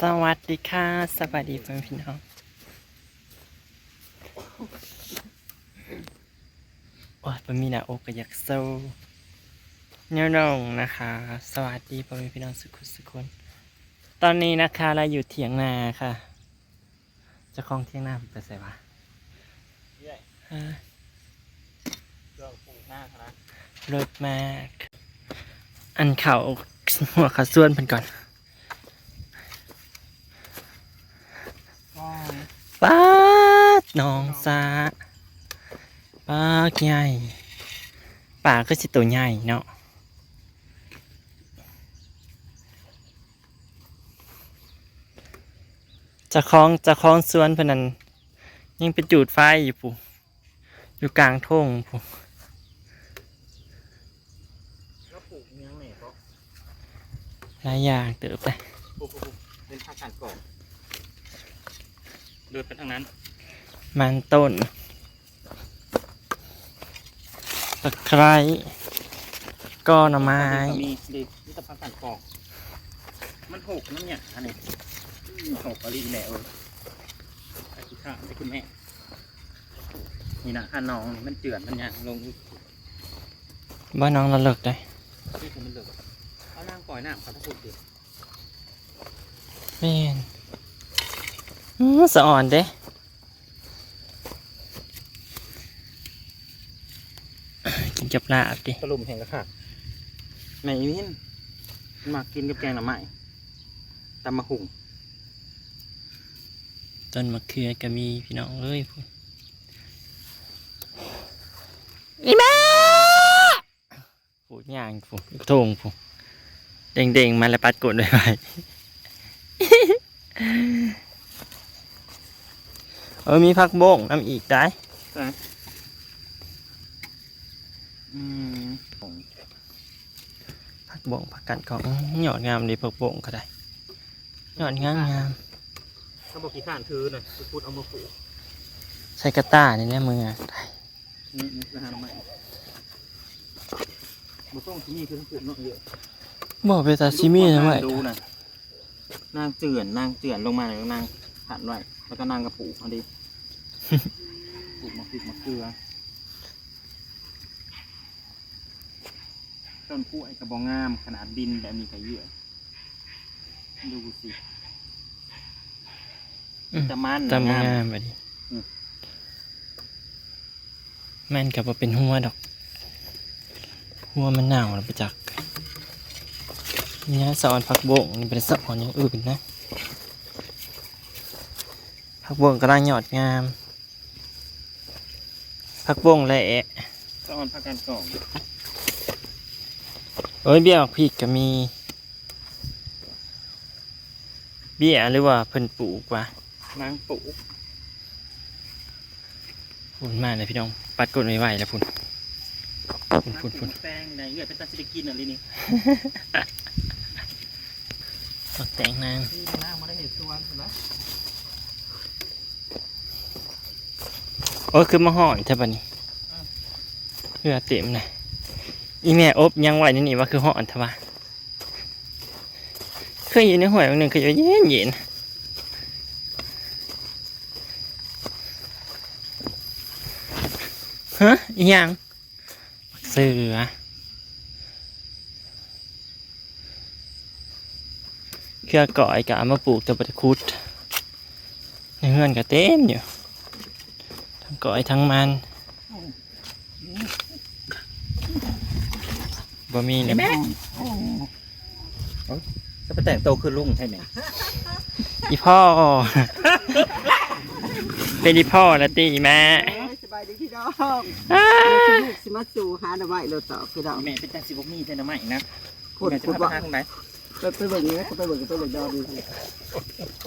สวัสดีค่ะ สวัสดีเพื่อนพี่น้อง โอ้ยมันมีน้าอกอยากโซ่เนื้อน้องนะคะ สวัสดีพ่อแม่พี่น้องสุขุสุขคนตอนนี้นะคะเราอยู่เถียงนาค่ะเจ้าของเถียงนาไปใส่วะฮะเครื่องปรุงหน้ารถมาก อันเขาหัวเขาส่วนเพิ่นก่อน ป้าน้องซาปลาใหญ่ปลาก็สิตัวใหญ่เนาะจะคล้องจะคล้องสวนพนันยังเป็นจูดไฟอยู่ปูอยู่กลางทุ่งปูก็ปลูกเมียงเนี่ยก็หลายอย่างเติบไปปลูกปลูกเป็นภาการก่อน เดินไปทางนั้น มันต้นตะไคร้ก็หน่อไม้มีดินี่ตะภาคการก่อนมันหกน้ำเนี่ยอันนี้อืมหกอะไรแหละเออไปคุณข้าไปคุณแม่ นี่นะข้าน้องนี่มันเจือนมันยังลงบ้านน้องระเลิกได้ที่ผมมันเหลือเอาล่างปล่อยน้ำเขาถ้าพูดดิแม่นอื้อ สะอ่อนเด้กินกับลาบดิกระลุมแห่งกระขาดแม่อีมินมากินกับแกงหน่อไม้ตำมะหุ่งต้นมะเขือก็มีพี่น้องเอ้ยพูดอีแม่พูดย่างพูดโทงพูดเด้งเด้งๆมาแล้วปัดกดด้วยไป เออมีผักบงน้ำอีกได้อืมผักบงผักกัดของหยอดงามดีผักบงก็ได้หยอดงามงามถ้าบอกกี่ข้านถือหน่อยไปพูดเอามาปลูกใส่กระตาเนี่ยมือได้นี่นี่นะฮะน้องใหม่บุต้องที่นี่คือทั้งเปลือกเนาะเยอะบอกไปตาชิมี่นะเว้ยดูนะนางเจือนนางเจือนลงมาเลยนางหันไว้แล้วก็นางกระปุกเอาดิ ปลูกมะพริกมะเขือ ต้นกล้วยกระบองงาม ขนาดดินแบบมีไก่เยื่อดูสิอืมจะมันตามงามงามไปดิอืมแม่นกับว่าเป็นหัวดอก หัวมันหนาวแล้วไปจักนี่นะสอนผักบงนี่เป็นสอนอย่างอื่นนะผักบงกำลังหยอดงาม ผักบงแหละตอนพักกันก่อนเอ้ยเบี้ยพริกก็มี เบี้ยหรือว่าเพิ่นปลูกวะนางปลูกพุ่นมาเลยพี่น้อง ปัดกดไม่ไหวแล้วพุ่นพุ่นนางพุ่นปลูพุ่นกแตงไหนเอื้อเป็นตาสิได้กินอะไรนี่ปักแตงนางนี่นางมาได้เห็นตัวใช่ไหม โอ้คือมาห่อนใช่ปะนี่เพื่อเต็มนะอีแม่อบยังไหวนี่นี่ว่าคือห่อนทว่าเคยอยู่ในหวยวันหนึ่งเคยอยู่เย็นเย็นฮะยังเสือเครือก่อยกะเอามาปลูกแต่บไดคุดในเฮือนก็เต็มอยู่ ทั้งก่อยทั้งมันบ่มีเนี่ยจะไปแต่งโตคือลุงใช่ไหมอีพ่อ เป็นอีพ่อละตีแม่สบายดีพี่น้องอ้าลูกสิมาสู่หาหน่อไม้เราต่อพี่น้องแม่เป็นตาสิบมีใช่ไหมนะพูดแม่จะพูดมาว่าทาง ไหนไปไปเบิ่งนี้ไปเบิ่งไปเบิ่งดอกดู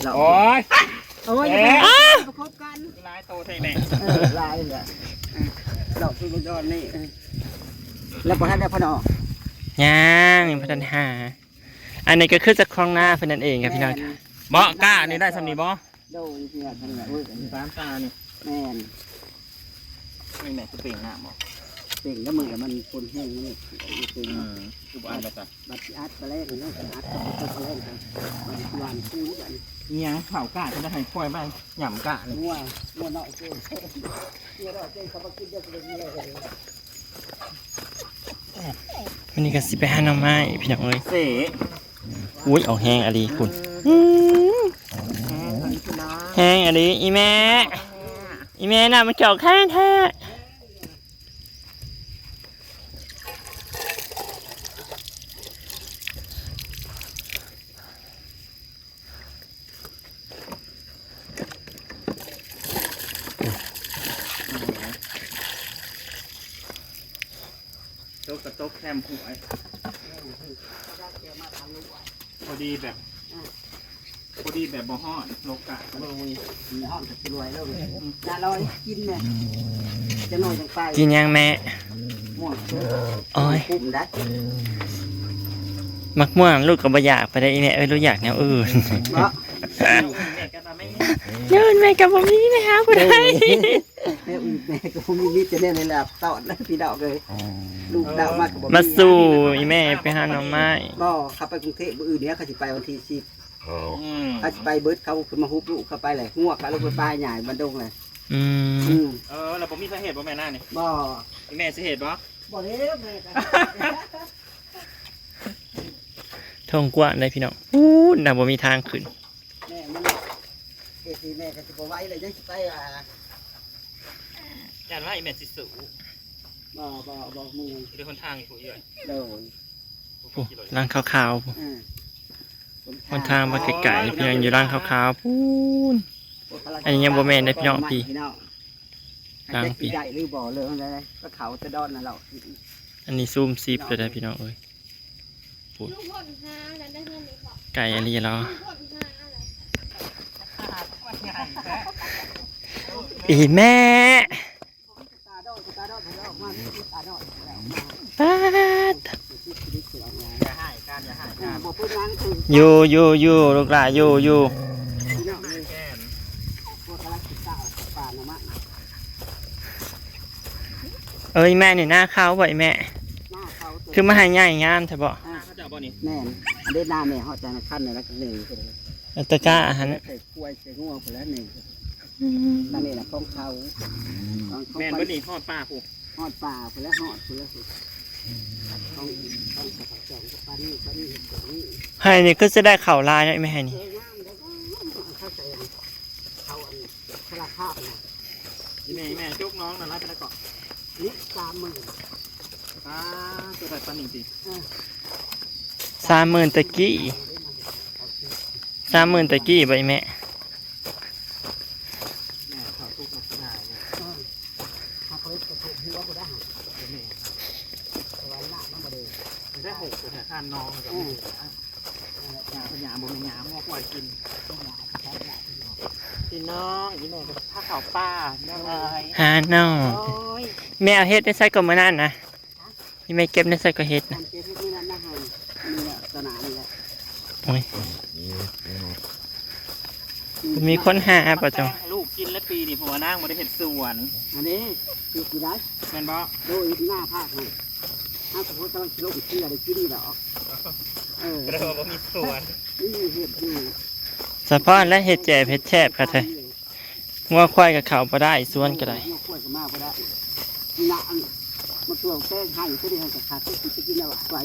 เราโอ้ยเอาไว้เอ๊ะประคบกันลายโตใช่ไหมเออลายเลยดอกคือดอกนี่แล้วพอท่านได้พอน้องย่างพัฒนหา อันนี้ก็คือจากคลองหน้าเพื่อนนั่นเองครับพี่น้องค่ะเบาะกล้านี่ได้สำนีบ่โดยเนี่ยท่านแม่เว้ยสามตานี่แม่นไม่แม่จะเปล่งหน้าบ่เต็งแล้วมือมันคนแห้งนี่เต็งอืมคือบ้านประจักบัตรอัดไปแล้วนี่อัดกับตัวเล่นครับมันหวานคู่กันเนี่ยข่าวกาจะได้ให้ค่อยไปหย่ำกะเลยงัวงัวเนาะเจ้งัวเนาะเจ้เขามากินได้เป็นยังไงกันวันนี้ก็สิไปหาหน่อไม้พี่น้องเอ้ยเสอุ้ยเอาแห้งอะดีคุณแห้งอะดีอีแม่อีแม่น่ะมันเกี่ยวแค่แท้ โต๊ะกับโต๊ะแคมหวยพอดีแบบพอดีแบบบ่ฮอดโลกะก็เลยมีห้องจะรวยแล้วน่าลอยกินเนี่ยจะนอนยังไปกินยังแม่ม่วงโอ้ยปุ่มได้มักม่วงลูกก็บ่อยากไปได้อีแม่เอ้ยลูกอยากแนวอื่นเนาะแม่กันมาไม่เดินไปกับบ่มีนะฮะผู้ใด แม่อุ้มแม่ก็มีมิตรจะได้เลยล่ะตอดแล้วพี่ดอกเลยลูกดาวมากกับมาสู่อีแม่ไปหาหน่อไม้ก็ขับไปกรุงเทพมื้ออื่นเนี้ยเขาสิไปวันที่สิบอืมเขาสิไปเบิร์ดเขาขึ้นมาฮุบลูกเข้าไปเลยงวกเขาลูกไปปลายใหญ่บันดงเลยอืมอืมเออเราบ่มีสาเหตุบ่แม่หน้านี่บ่แม่สิเหตุบ่บ่เด้อแม่ก็ทงกว้างได้พี่น้องอู้น่ะบ่มีทางขึ้นแม่มันเฮ็ดสิแม่ก็สิบ่ไหวเลยยังสิไปอ่า ย่านว่าอีแม่สิสูบ่บ่บ่มือคือคนทางอยู่อยู่โดนโอ้ร่างขาวๆอ่าคนทางมาไกลๆพี่น้องอยู่ร่างขาวๆพูน อันนี้ยังบ่แม่นเด้อพี่น้องพี่กลางปี ใหญ่หรือบ่เลยอะไรก็เขาจะดอนน่ะเราอันนี้ซูมซิปเลยได้พี่น้องเอ้ยลูกพ่นหาแล้วได้เงินอีกเหรอไก่อะไรแล้วลูกพ่นหาอะไรอีแม่ ตาดอนตาดอนแล้วมานี่ตาดอนแล้ว ป้าดอย่าหายกันอย่าหายกันบ่เพิ่นล้างคืออยู่อยู่อยู่ลูกหลานอยู่อยู่พี่น้องเลยแก้มพวกกระลักติดตาป่านะมะเอ้ยแม่นี่หน้าเขาบ่ไอ้แม่หน้าเขาตัวคือมาให้ง่ายงามใช่บ่เขาจะเอาบ่นี่แม่นอันนี้หน้าแม่เฮาจะขั้นในลักหนึ่งก็เลยอัตะกร้าอาหารใส่กล้วยใส่งัวไปแล้วหนึ่งนั่นนี่แหละของเขาของเขาแม่นไปบ่นี่ฮอดป้าผู้หอดป่าไปแล้วหอดไปแล้ว ต้องต้องกระปักจองกับปานี่ปานี่ตรงนี้ให้นี่ก็จะได้เข่าวลายนะไม่ให้เอนี่องามเลยเข้าใจเขาอันสลักภาพนะอีแม่อีแม่จุกน้องน่ะรับไปแล้วเกาะนี่สามหมื่นป้าตัวแต่ปานนี้สิสามหมื่นตะกี้สามหมื่นตะกี้บ่ไอ้แม่แม่เขาทุกข์มาขนาดเนี่ย ถ้าเขาจะถูกหัวก็ได้แต่ว่าหน้ามันบ่ได้ มันได้ห กตัวแต่ท่านน้องกับอืแม่มหยาพยาบ่มีหยางอกปล่อยกินพี่น้องอีแม่ก็ผ้าขาวป้าแม่เลยหาน้องโอ้ยแม่เอาเฮ็ดได้ใส่ก็มานั่นนะพี่แม่เก็บได้ใส่ก็เฮ็ดมันะนเจ็บที่นั่นนะฮะนี่แหละสนามนี่แหละโอ้ยมีคนหาป่ะจ๊ะลูกกินแล้วปีนี่ผมว่านั่งมาได้เห็นสวนอันนี้คือกี่ได้แม่นบ่โดยหน้าภาคให้ถ้าสมมติกำลังลงเชื่อได้กินดอก เออก็เลยว่ามีสวนนี่เห็ดอยู่สะพอนและเฮ็ดแจ่เฮ็ดแฉบค่ะเธองัวควายกับเขาบ่ได้สวนก็ได้มาคุยกันมาก็ได้หนังมาตัวแป้งให้ก็ได้ให้กับขาดก็กินจะกินเอาไว้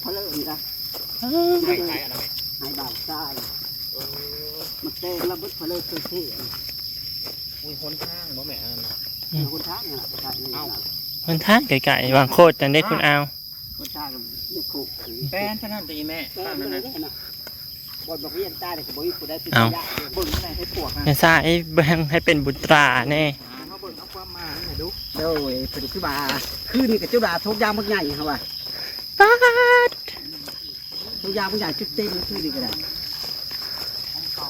เพลินนะใช่ใช่อะไรให้บ่าวทรายมาแป้งแล้วบึ้เพลินเท่อุ้ยคนข้างบ่แม่อันนั้นน่ะๆคนท้างนี่แหละใช่นี่แหละมันทางไกลๆวางโคตรจังได้คุณเอา คนท้างนี่ผูกแป้นเท่านั้นตีแม่แป้ป้างนั่นเลน่ะยนะบอลบอกเรียนใต้เลยก็บอกว่าผู้ได้ติดยาเบิ่งไหนให้ปวกนะแม่ซ่าไอ้เบิ่งให้เป็นบุตราแน่เขาเบิ่งเอาความมาให้ดูโดยเป็นคือบาคือนี่กับเจ้าดาทุกยามมันใหญ่ครับว่าป๊าดทุกยามมันใหญ่จุดเต็มคือนี่ก็ได้เขา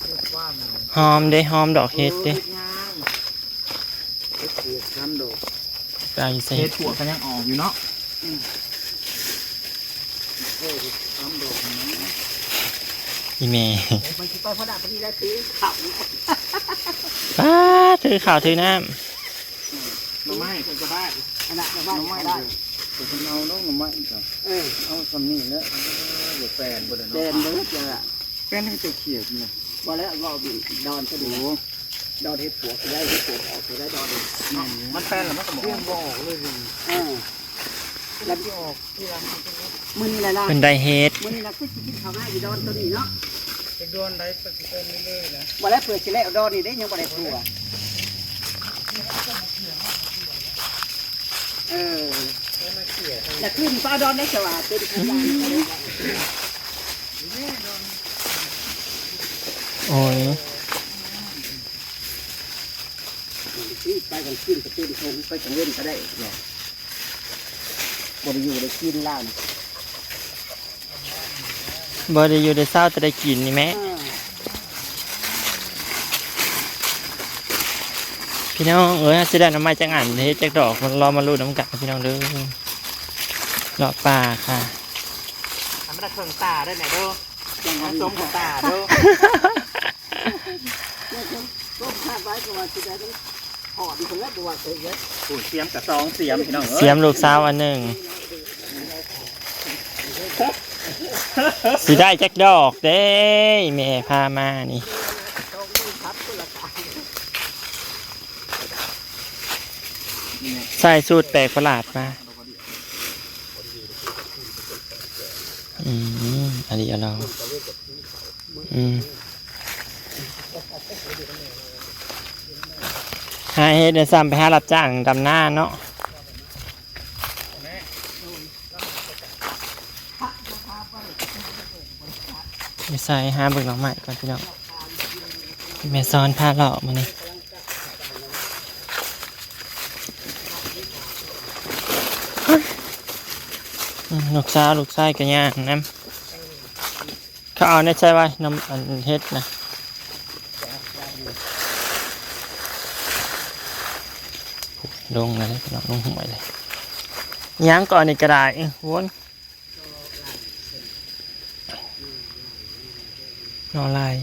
เรียกว่ามันหอมเด้หอมดอกเฮ็ดเด้ ไปเอาอยู่ใส่เฮ็ดปวกกันยังออกอยู่เนาะเฮ็ดน้ำโดดนะอีแม่มันสิไปพระดาพอดีแล้วตีเขาป๊าดถือข่าวถือน้หน่อไม้เป็นกระบ้านขนาดบ้านก็ได้ แต่คนเอาน้องหน่อไม้ก่อนเออเอาสำนี่แล้วเดี๋ยวแฟนบ่ได้เดิเนาะนเบิดเจอแฟนให้ตัวเขียดนี่บ่แล้วก็ดอนก็ดูโอ้ ดอนเฮ็ดปวกได้เฮ็ดปวกออกได้ดอนมันแฟนแล้วมันก็บอกเรื่องบ่ออกเลยเออแล้วที่ออกที่ร้านมื้อนี้แหละนะเป็นไดเฮดมื้อนี้นะคือสิกินข้าวง่ายอยู่ดอนตัวนี้เนาะไปโดนได้สักเพิ่นเรื่อยๆนะบ่แล้วเปิดสิแล้วดอนนี่ได้ยังบ่ได้ปลูกอะเออแต่ขึ้นฟ้าดอนได้สว่าเป็นขยานโอ้ย ไปกันขึ้นก็เป็นทงไปกันเว้นก็ได้หรอกบ่ได้อยู่ได้กินล่างบ่ได้อยู่ได้เศร้าแต่ได้กินนี่แหม่เออพี่น้องเอ้ยสิได้หน้ำไม้จังอันเฮ็ดจักดอกมันรอมาลุ้นน้ำกันพี่น้องเด้อเลาะป่าค่ะทำไม่ได้เครื่องตาได้ไหนเด้อยังไงมันสมกับตาเด้อก็คาดไว้ก็ว่าสิได้ต้อง ถอดคนละตัวเยอะโอ้ยเสียมกับซองเสียมพี่น้องเอ้ยเสียมลูกสาวอันหนึ่งสิได้จักดอกเด้แม่พามานี่ต้องมีทับคนละกายใส่สูตรแปลกประหลาดมาอืมอันนี้เอาเราอืม หาเฮ็ดในซ้ำไปหารับจ้างดำหน้าเนาะไม่ใส่หาเบิกหน้องใหม่ก่อนพี่น้องแม่ซ้อนผ้าหล่อมานี่ลูกสาวลูกชายกันย่างน้ำเขาเอาในใจไว้น้ำอันเฮ็ดนะ ลงเลยพี่น้องลงหวยเลยย่างก่อนนี่กระดาษวนนอลาย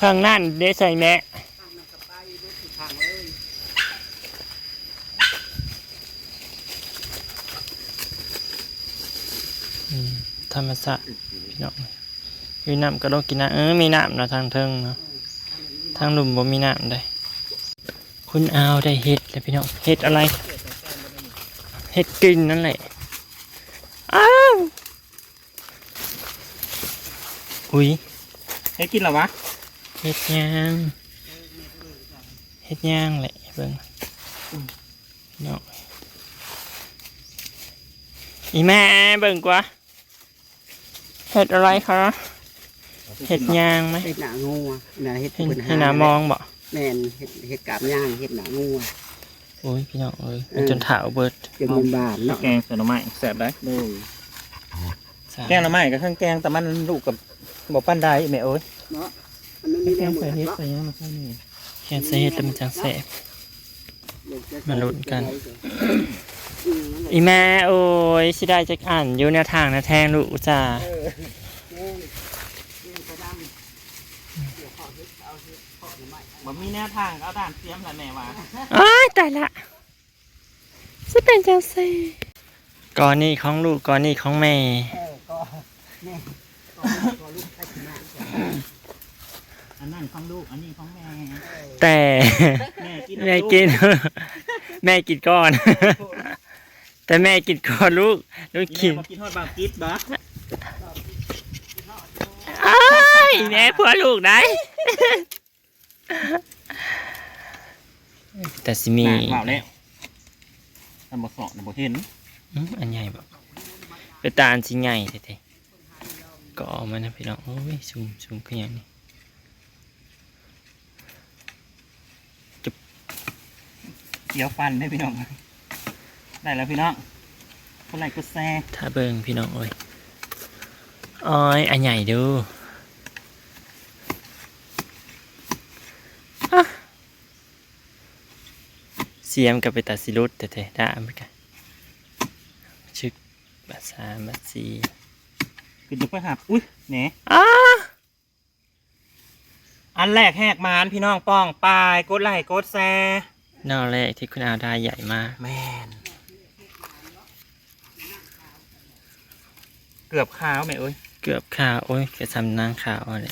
ข้างนั่นได้ใส่แม่ธรรมศาสตร์พี่น้อง อยู่น้ำก็ต้องกินน้ำเออมีน้ำเนาะทางเทิงเนาะทางหลุมบ่มีน้ำได้ คุณเอาได้เห็ดแล้วพี่น้องเห็ดอะไร เห็ดกินนั่นแหละ อ้าวอุ้ยให้กินเหรอวะเห็ดย่างเห็ดย่างแหละเบิ่งเนาะอีแม่เบิ่งกว่าเห็ดอะไรคะ เห็ดย่างไหมเฮ็ดหนางูอะน่ะเฮ็ดเห็นปัญหาเห็นหนามองบ่แม่นเฮ็ดเฮ็ดกาบย่างเฮ็ดหนางูอะโอ้ยพี่น้องเอ้ยมันจนเถาเบิดเป็นเงินบาทเนาะแกงใส่หน่อไม้แซ่บได้โดยสามแกงหน่อไม้กับข้างแกงแต่มันลูกกับบ่ปั้นได้แม่เอ้ยเนาะมันไม่มีแกแนวงเหมืใส่อนเฮ็ดเนาะใส่ยังมาใส่นี่แค่ใส่เห็ดแต่มันจังแสบ มาลุ้นกัน อืมนั่นแหละอีแม่โอ้ยสิได้จักอ่านอยู่แนวทางนะแทงลูกจ้าเออแม่น บ่มีแนวทางเอาด่านเสียมแหละแม่ว่าอ้ายตายละสิเป็นจังแสก่อนนี้ของลูกก่อนนี้ของแม่เออก็แม่ก็ก็ลูกใครชนะจ้ะอันนั้นของลูกอันนี้ของแม่แต่แม่กินแม่กิน แม่กินก่อน แต่แม่กินก่อนลูกลูกกิกินนบ่กินฮอดบางกิดบ่ อ้าย แม่ผัวลูกได้แต่สิมีน่ะเปล่าแล้วมันบ่สอนบ่เห็นอืมอันใหญ่แบบเป็นตาอันสิใหญ่เท่ๆก็เออกมานะพี่น้องโอ้ยซูมซูมขึ้นอย่างนี้เกี่ยวฟันให้พี่น้อง ได้แล้วพี่น้องคนไหนก็แซ่ถ้าเบิ่งพี่น้องเอ้ยอ้อยอันใหญ่ดูอะ เสียมกับไปตัดสิรุดเท่ๆได้ไหมกันชึกบาสามบาสีคือจะไปหับอุ้ยแหนอ้าอันแรกแหกมานพี่น้องป้องปลายกดไลค์กดแชร์นอกแรกที่คุณเอาได้ใหญ่มากแมนเกือบขาวไหมเอ้ยเกือบข่าวโอ้ยเกือบทำนางข่าวอะไร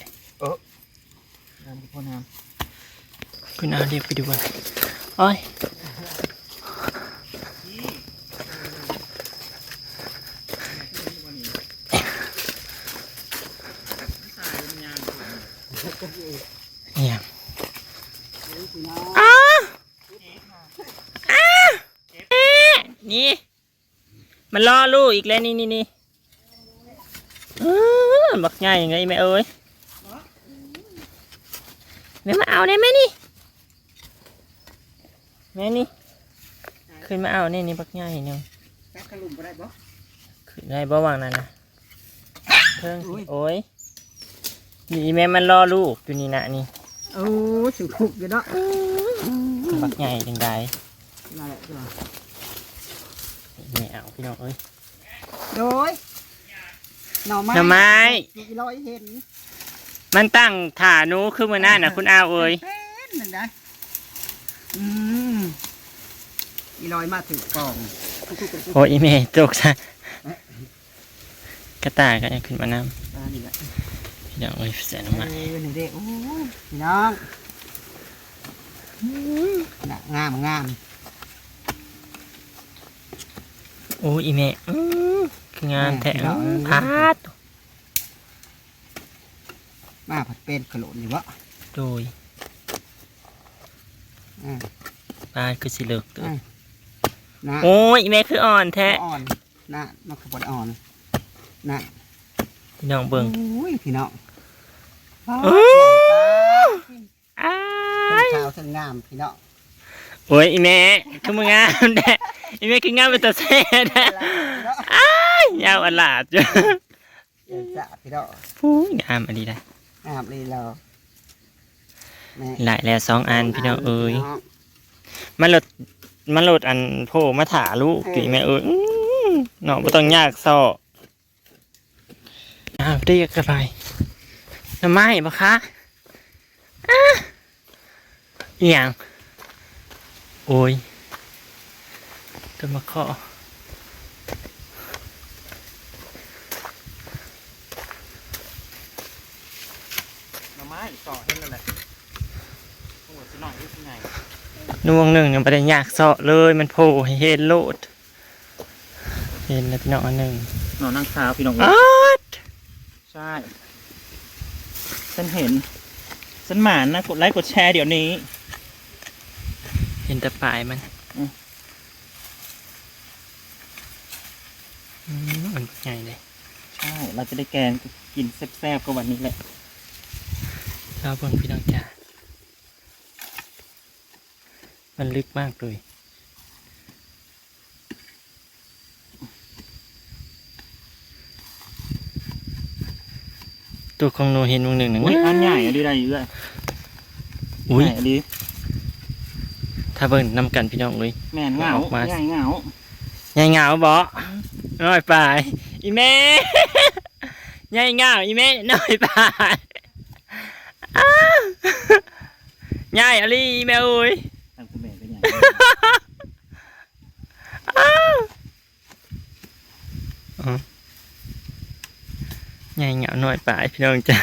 น้ำพ่อน้คุณเอาเรียกไปดูว่าโอ้ยเนี่ยอ้าอ้าเอ๊ะนี่ มันล่อลูกอีกแล้วนี่นี่นี่อื้อบักใหญ่ยังไงแม่เอ้ยแม่มาเอาได้ไหมนี่แม่นี่ขึ้นมาเอานี่นี่บักใหญ่เนี่ยแป๊กขลุมบ่ได้บ่ขึ้นได้บ่วางนั่นนะเพิ่งโอ้ยนี่แม่มันล่อลูกอยู่นี่นะนี่โอ้สุขุกอยู่เนาะบักใหญ่จังใด นั่นแหละจ้ะ ไม่ เอาพี่น้องเอ้ย โดยหน่อไม้หน่อไม้ อีร้อยเห็นมันตั้งถ่าหนูขึ้นมาหน้าน่ะคุณอาวเอ้ยเป็นหนึ่งได้อืมอีร้อยมาถึงกล่องโอ้ยอีเมย์ตกซะกระต่ายก็ยังขึ้นมาน้อ่านี่แหละำพี่น้องเอ้ยแสนเอมาอนี่เด็กโอ้ยพี่น้องน่ะงามงาม โอ้ยอีเมย์อื้อคืองานแถมพาดมาผัดเป็นขลุ่นอยู่วะโดยอ่าพาดคือสิเลิกตัวอ่านะโอ้ยอีเมย์คืออ่อนแท้อ่อนนะมันขบวนอ่อนนะพี่น้องเบิ่งโอ้ยพี่น้องโอ้อ้าเป็นยขาวทั้งงามพี่น้องโอ้ยอีเมย์คือมึงงามแท้ อีเมย์คืองามเป็นตัวแซ่แท้พี่น้องอ้ายยาวอลาดจ้ะเดี๋ยวจะพี่น้องอู้ยงามอันนี้ได้งามเลยเราแม่หลายแล้วสองอันพี่น้องเอ้ยพี่น้งมันโหลดมันโหลดอันโผล่มาถาลูกกี่แม่เอ้ยอื้อเนาะไม่ต้องยากซออ้าวเรียกอะไรน้ำไม้ปะคะอ้าอหย่างโอ้ย ต้นมะขอำหน่อไม้ต่อให้แล้วแหละโอ้โหสิหน่อยสิไงนวงหนึ่งยังไม่ได้ยากซอเลยมันโผล่ให้เห็นโลด เห็นแล้วพี่น้องอันหนึ่งหน่อนั่งขาวพี่น้องเอ้ยอ๊าดใช่ฉันเห็นฉันหมานนะกดไลค์กดแชร์เดี๋ยวนี้ เห็นแต่ปลายมัน อืม อืมมันใหญ่เลย ใช่ เรา จะได้แกงกินแซ่บๆก็วันนี้แหละเราเบิ่งพี่น้องจ้ามันลึกมากเลยตัวของหนูเห็นวงหนึ่งหนึ่งอุ้ยอันใหญ่อะดีได้เยอะอุ้ยใหญ่อะดีถ้าเบิ่งนำกันพี่น้องเลยแม่นเหงาออกมาใหญ่เหงาใหญ่เหงาบ่น้อยไปอีแม่ ใหญ่เหงาอีแม่น้อยไปอ้าวใหญ่อะไรอีแม่เอ้ยทางคุณแม่ก็ใหญ่ใหญ่เหงาหน่อยไปพี่น้องจ้า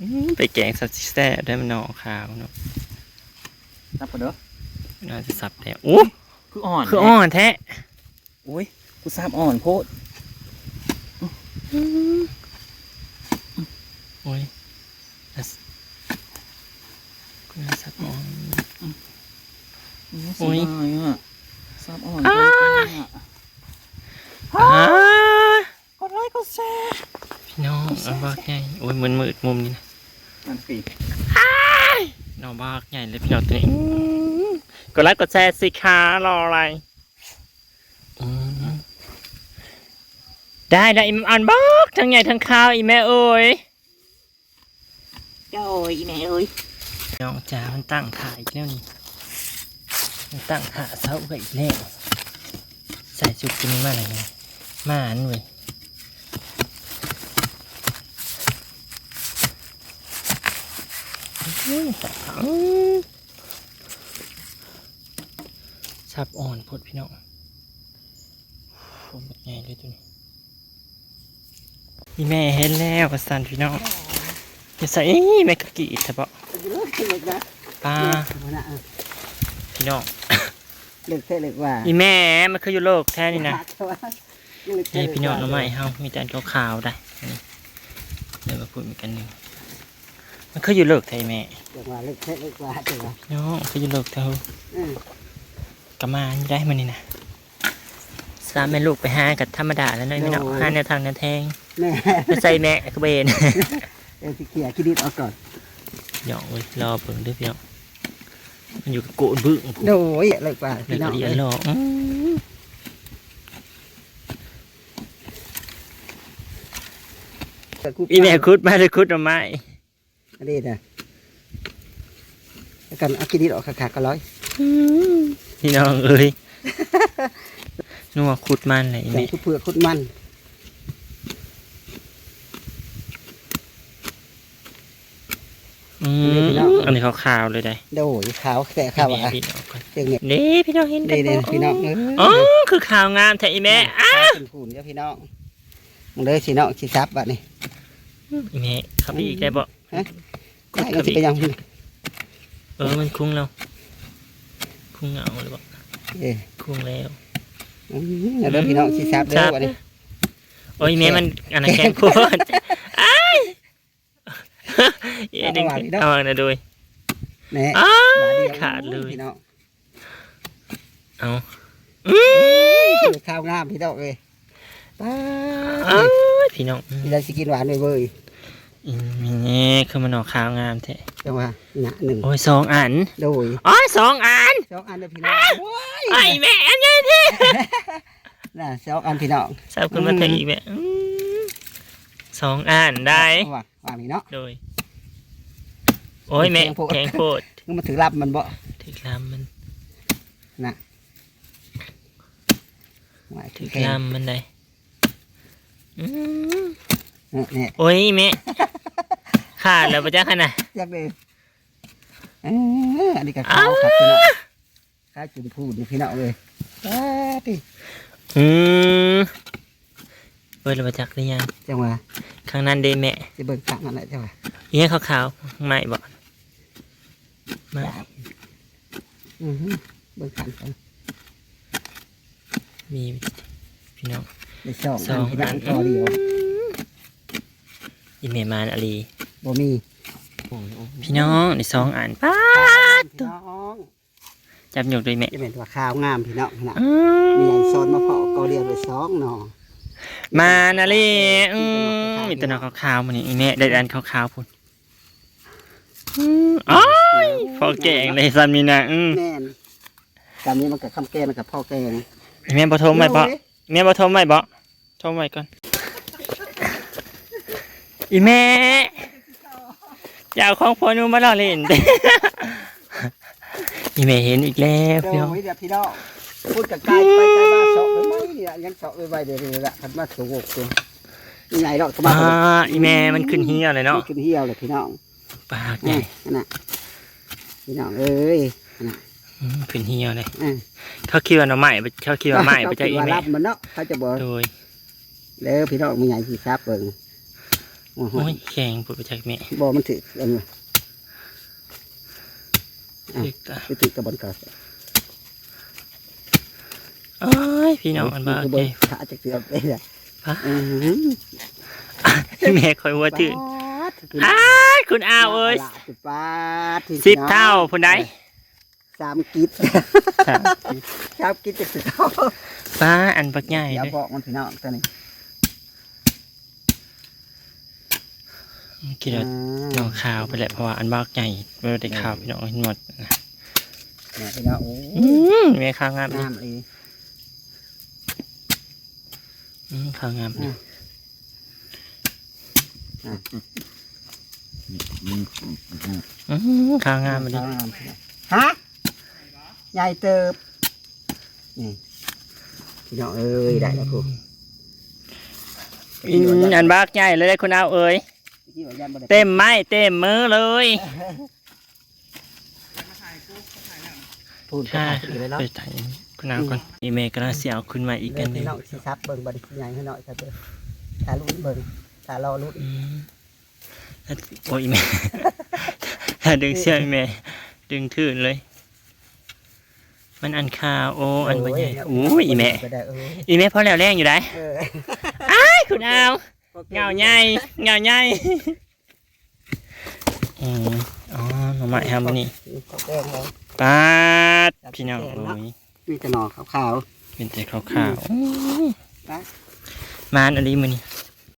อืมไปแกงสับซิแซ่บได้มันหนอขาวเนาะรับปะเด้อน่าจะสับแล้วโอ้คืออ่อนคืออ่อนแท้อุ้ยกูทราบอ่อนโพด โอ้ยน่าสกูน่าสับอ่อนอุ๊อุ้ยยอะทราบอ่อนอ้ายเกินไปอะอ้ากดไลค์กดแชร์พี่น้องเอาบากใหญ่โอ้ยมันมืดมุมนี้นะอันสี่น้องบากใหญ่เลยพี่น้องตัวนี้อื้อกดไลค์กดแชร์สิคะรออะไรอืม ได้ได้อีอันบอกทั้งใหญ่ทั้งข้าวอีแม่เอ้ยเจ้าโอ้ยอีแม่เอ้ยน้องจ๋ามันตั้งถ่ายอีกแล้วนี่มันตั้งขาเสาไปอีกแล้วใส่ชุดตัวนี้มาอะไรเนี่ยมาอันเว้ยชับอ่อนพดพี่น้องผมแบบใหญ่เลยตัวนี้ อีแม่เห็นแล้วประสันพี่น้องจะใส่แม่กะกีเถอะเปาะเลิกเลิกนะปลามันน่ะพี่น้องเลิกแค่เลิกว่าอีแม่มันคืออยู่โลกแท้นี่นะเลิกแค่นี่เลิกว่าพี่น้องเราไม่เฮามีแต่อันขาวๆได้นี่เดี๋ยวมาพูดอีกกันหนึ่งมันคืออยู่โลกแท้แม่เลิกว่าเลิกแค่เลิกว่าจังว่าพี่น้องคืออยู่โลกแท้อืมกะมานี่ได้มานี่นะสามแม่ลูกไปหากับธรรมดาแล้วเน้อยพี่น้องหาแนวทางแนวแทง แม่ไปใส่แม่กระเบนเออสิเกียร์คิดดิดเอาก่อนหยอกเว้ยรอเพิ่งเด้วยพี่น้องมันอยู่กับโกนบึ้งโดยเลิกว่าเลยพี่น้ก็องเรียเอ้นยหรอกอื้ออีแม่คุดมาเลยคุดเอาไม้อันนี้นะแล้วกันเอาคิดดิดออกขาดๆก็ร้อยพี่น้องเอ้ยนัวคุดมันเลยอีใส่แม่ทุกเผือกคุดมัน อืม อันนี้ขาวๆเลยได้โดยขาวแค่ขาวอะพี่น้องก่อนเจ๋งเนี่ยนี่พี่น้องเห็นกันี่นพี่น้องเอ้ยอ๋อคือขาวงามแท้อีแม่อะเป็นผูนเด้อพี่น้องมึงเลยสิน้องสิซับบัดนี้อีแม่เขับอีกได้บ่ได้ก็สิไปยังพี่เออมันคุ้งแล้วคุ้งเหงาเลยบ่เอ้ยคุ้งแล้วอืมเด้อพี่น้องสิซับเด้อบัดนี้โอ้ยแม่มันอันนั้นแข็งโคตรอ้ายเย้ดึงเอาอันนั้นด้วย แหน่อ้าบาดยเดียวขาดเลย พี่น้องเอาคือข้าวงามพี่น้องเอ้ยป้าอ้าดยพี่น้องพี่ได้สิกินหวานเว้ยอีนี่คือมันออกขาวงามแท้ๆจังว่าหนะหนึ่งโอ้ยสองอันโดยอ๋อสองอันสองอันเด้อพี่น้องโอ้ยไอ้แม่อันนี้ที่น่ะสองอันพี่น้องสาวคุณมาถึงอีกแม่อืมสองอันได้ว่าวางนี่เนาะโดย โอ้ยแม่แข็งโพด แข็งโคตรก็มาถือรับมันบ่ถึกลำมันว่าถึถือกแค่ลำมันได้อืมเนี่ย โอ้ยแม่ขาดแล้วปะจ๊ะขนาด อยากเลยเอออันนี้ก็ขาวครับพี่น้องขาวจุ่มพูดนี่พี่น้องเลยป้าดิอืมเปิดแล้วปะจักหรือยังจังว่าข้างนั้นเด้แม่จะเบิ่งข้างนั่นแหละจังว่าเอี้ยขาวๆไม่บอก ไม่อือฮึเบิ่งข้างกันมีพี่น้องได้สองสอัอนงพี่น้อัอนงพอเดียวอีเมมานอาลีบ่มีพี่น้องในสองอันป้าพี่น้องจับหยกด้วยแม่จะเป็นว่าข้าวงามพี่น้องนะอืมีมใหญ่ซ้อนมาเพาะเกาเรียนไปสองหน่อมานาลีอืมมีแตัวหนองขาวๆมันนี่อีแม่ได้อันขาวๆพุ่น อืมอ้ายพอแกงเลยซันมีนะอืมแม่นตามนี้มันกับคำแกงมันกับพ่อแกงอีแม่บ่โทรไม่บ่แม่บ่โทรไม่บ่โทรไม่ก่อนอีแม่อย่าเอาของพ่อหนูมาล่อเล่น อีแม่เห็นอีกแล้วโดพี่น้องยเดี๋ยวพี่น้องพูดกับกายไปไกลมาเสาะไปไหมเนี่ยยังเสาะไปไว้เดี๋ยวๆละพันมาสูงกตัวนี่ไงเราก็มาอ่าอีแม่มันขึ้นเฮียเลยเนาะ ขึ้นเหี่ยวเลยพี่น้อง ปากใหนี่ญ่นั่นน่ะพี่น้องเอ้ยอืมขึ้นเฮียเลยอืมเขาคิดว่าหน่อไม้บ่เขาคิดว่าไม้ไปจากอีว่าแม่รับมันเนาะเขาจะบอกโดยเด้อพี่น้องมีใหญ่ที่ซับเบิ่งโอ้โหโอ้ยแข็งปุดไปจากแม่บ่มันถือเอันอะตึกตาไปถือกระบอนก่อนโอ้ยพี่น้องมันบ้าคืโออเคบ่ขาจะเกือบเลยอะฮะอือหือแม่คอยหัวถือป๊าดอ้าย คุณอาวเอ้ยลาดปาดที่สิบเท่าพุ่นใดสามกิดสามกิดจะสิบเท่าป้าอันปักใหญ่อย่าเลยบอกมันพี่น้องตัวนี้คิดว่าน้องขาวไปแหละเพราะว่าอันบักใหญ่ไม่ได้ขาวพี่น้องเห็นหมดนะเนี่ยพี่น้องโอ้อืมแม่ขาวงามเลยน้ำเลยอืมขาวงามเลยอืม ขาวงามเลยน้ำพี่น้องฮะใหญ่เติบนี่พี่น้องเอ้ยได้แล้วครูอืมอันบักใหญ่เลยคุณอาวเอ้ยที่ว่ายันบ่ได้เต็มไม้เต็มมือเลยพูดไปค่ะถ่ายคลิปเลยเนาะไปถ่ายคุณนาวก่อนอีเมลก็น่าเสียเอาขึ้นมาอีกเดิกันนหพี่นึ่งน้องสิซับเบิ่งบ่ได้ใหญ่ให้หน่อยครับเด้อถ้าลุ้นเบิ่งถ้ารอลุ้นอืมถ้า โอ้ยอีเมลถ้าดึงเสื้ออีเมลดึงถืนเลย มันอันคาโออันบรรยายโอ้ยอีเมลก็ได้เอออีเมลพอแล้วแรงอยู่ได้เออไอ้ยคุณเอาเงาใหญ่เงาใหญ่อืมอ๋อหน่อไม้ครับวันนี้ข้าวแกงเลยปาดพี่น้องโอ้ยมีแต่หน่อขาวเป็นแต่ขาวๆอื้อไปมานอันนี้มือนี่